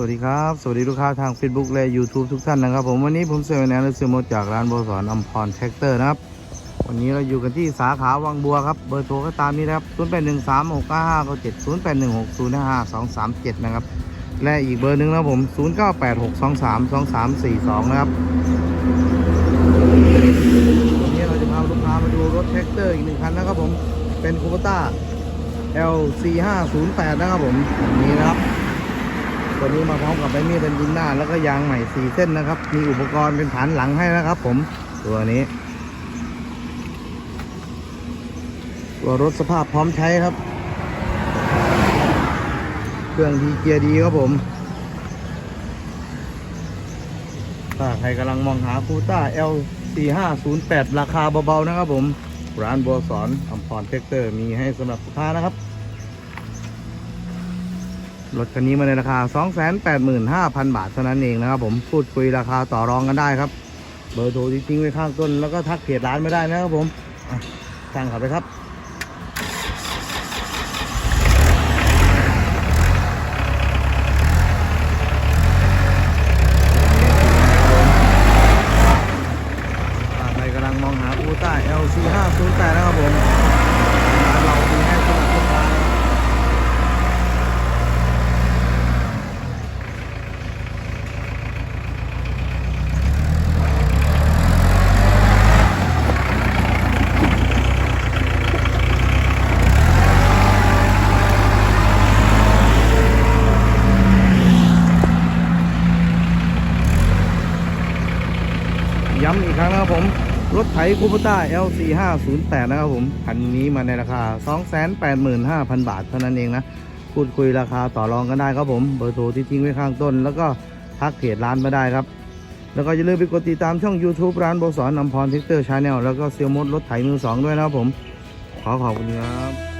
วัสดีครับ สวัสดีลูกค้าทาง Facebook และ YouTube ทุกท่านนะครับ ผมวันนี้ผมเซลล์แนนและเซลล์มดจากร้านบสอนอัมพรแท็กเตอร์นะครับ วันนี้เราอยู่กันที่สาขาวังบัวครับ เบอร์โทรก็ตามนี้นะครับ 0 8 1 3 6 9 5 9 7 0 8 1 6 0 5 2 3 7 นะครับ และอีกเบอร์หนึ่งนะครับผม 0 9 8 6 2 3 2 3 4 2 นะครับ วันนี้เราจะพาลูกค้ามาดูรถแท็กเตอร์อีกหนึ่งคันนะครับผม เป็นคูปต้า L4508 นะครับผมอันนี้นะครับ ตัวนี้มาพร้อมกับใบมีดเป็นดินหน้า แล้วก็ยางใหม่4เส้นนะครับ มีอุปกรณ์เป็นฐานหลังให้นะครับ ผมตัวนี้ ตัวรถสภาพพร้อมใช้ครับ เครื่องดีเกียร์ดีครับผมถ้าใครกำลังมองหาคูต้า L4508 ราคาเบาๆนะครับผม ร้านบัวสอนอัมพรเทคเตอร์มีให้สำหรับลูกค้านะครับ รถคันนี้มาในราคา 285,000 บาทเท่านั้นเองนะครับผมพูดคุยราคาต่อรองกันได้ครับ เบอร์โทรที่ทิ้งไว้ข้างต้น แล้วก็ทักเพจร้านไม่ได้นะครับผมอะสั่งขับไปครับใครกำลังมองหาอูต้า LC508 นะครับผมร้านเรามีให้สำหรับลูกค้านะครับ ย้ำอีกครั้งนะครับผม รถไถคูปต้า L4508 นะครับผมคันนี้มาในราคา 285,000 บาทเท่านั้นเองนะ พูดคุยราคาต่อรองกันได้ครับผม เบอร์โทรที่ทิ้งไว้ข้างต้น แล้วก็ทักเพจร้านมาได้ครับ แล้วก็อย่าลืมไปกดติดตามช่อง YouTube ร้านโบสอนนำพรเทคเตอร์ชาแนลแล้วก็เซียวมดรถไถมือสองด้วยนะครับผม ขอขอบคุณครับ